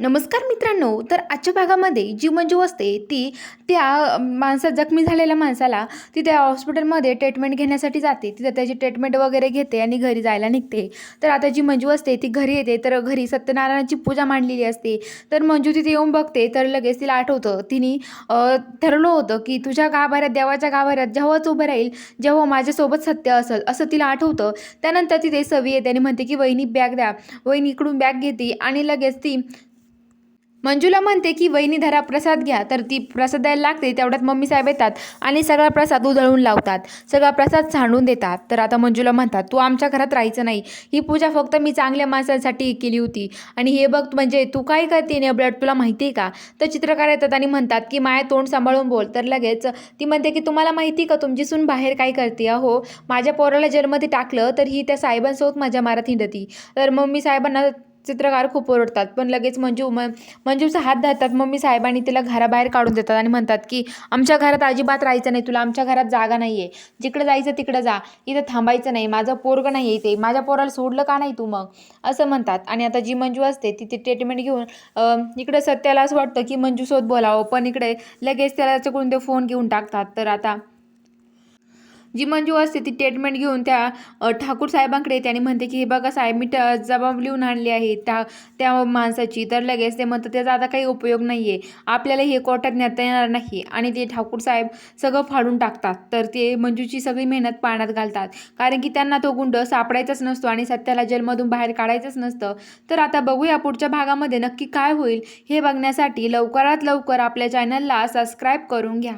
नमस्कार मित्रांनो तर आजच्या भागामध्ये जी मंजू असते ती त्या माणसा जखमी झालेल्या माणसाला ती त्या हॉस्पिटलमध्ये ट्रीटमेंट घेण्यासाठी जाते. तिथं त्याची ट्रीटमेंट वगैरे घेते आणि घरी जायला निघते. तर आता जी मंजू असते ती घरी येते. तर घरी सत्यनारायणाची पूजा मांडलेली असते. तर मंजू तिथे येऊन बघते. तर लगेच तिला आठवतं. तिने ठरवलं होतं की तुझ्या गाभाऱ्यात देवाच्या गाभाऱ्यात जेव्हाच उभं राहील जेव्हा माझ्यासोबत सत्य असेल असं तिला आठवतं. त्यानंतर तिथे सवी येते आणि म्हणते की वहिनी बॅग द्या. वहिनी इकडून बॅग घेते आणि लगेच ती मंजूला म्हणते की वहिनी धरा प्रसाद घ्या. तर ती प्रसाद द्यायला लागते. तेवढ्यात मम्मी साहेब येतात आणि सगळा प्रसाद उधळून लावतात. सगळा प्रसाद सांडून देतात. तर आता मंजूला म्हणतात तू आमच्या घरात राहायचं नाही. ही पूजा फक्त मी चांगल्या माणसांसाठी केली होती. आणि हे बघ म्हणजे तू काय करते? नेबलट तुला माहिती आहे का? तर चित्रकार येतात आणि म्हणतात की माया तोंड सांभाळून बोल. तर लगेच ती म्हणते की तुम्हाला माहिती का? तुमची सून बाहेर काय करते अहो? माझ्या पोराला जेलमध्ये टाकलं तर ही त्या साहेबांसोबत माझ्या मारात हिंडती. तर मम्मी साहेबांना चित्रकार खूप ओरडतात. पण लगेच मंजू म मंजूचा हात धरतात. मम्मी साहेबांनी तिला घराबाहेर काढून देतात आणि म्हणतात की आमच्या घरात अजिबात राहायचं नाही. तुला आमच्या घरात जागा नाही आहे जिकडं जायचं तिकडं जा. इथं थांबायचं नाही. माझं पोरगं नाही आहे इथे. माझ्या पोराला सोडलं का नाही तू मग? असं म्हणतात. आणि आता जी मंजू असते ती ती ट्रीटमेंट घेऊन इकडे सत्याला असं वाटतं की मंजूसोबत बोलावं. पण इकडे लगेच त्याला त्याच्याकडून ते फोन घेऊन टाकतात. तर आता जी मंजू असते ती ट्रीटमेंट घेऊन त्या ठाकूर साहेबांकडे येते आणि म्हणते की हे बघा साहेब मी ट जबाब लिहून आणली आहे त्या त्या माणसाची. तर लगेच ते म्हणतात त्याचा आता काही उपयोग नाही आहे आपल्याला हे कोर्टात नेता येणार नाही. आणि ते ठाकूर साहेब सगळं फाडून टाकतात. तर ते मंजूची सगळी मेहनत पाण्यात घालतात. कारण की त्यांना तो गुंड सापडायचाच नसतो आणि सत्याला जेलमधून बाहेर काढायचंच नसतं. तर आता बघूया पुढच्या भागामध्ये नक्की काय होईल हे बघण्यासाठी लवकरात लवकर आपल्या चॅनलला सबस्क्राईब करून घ्या.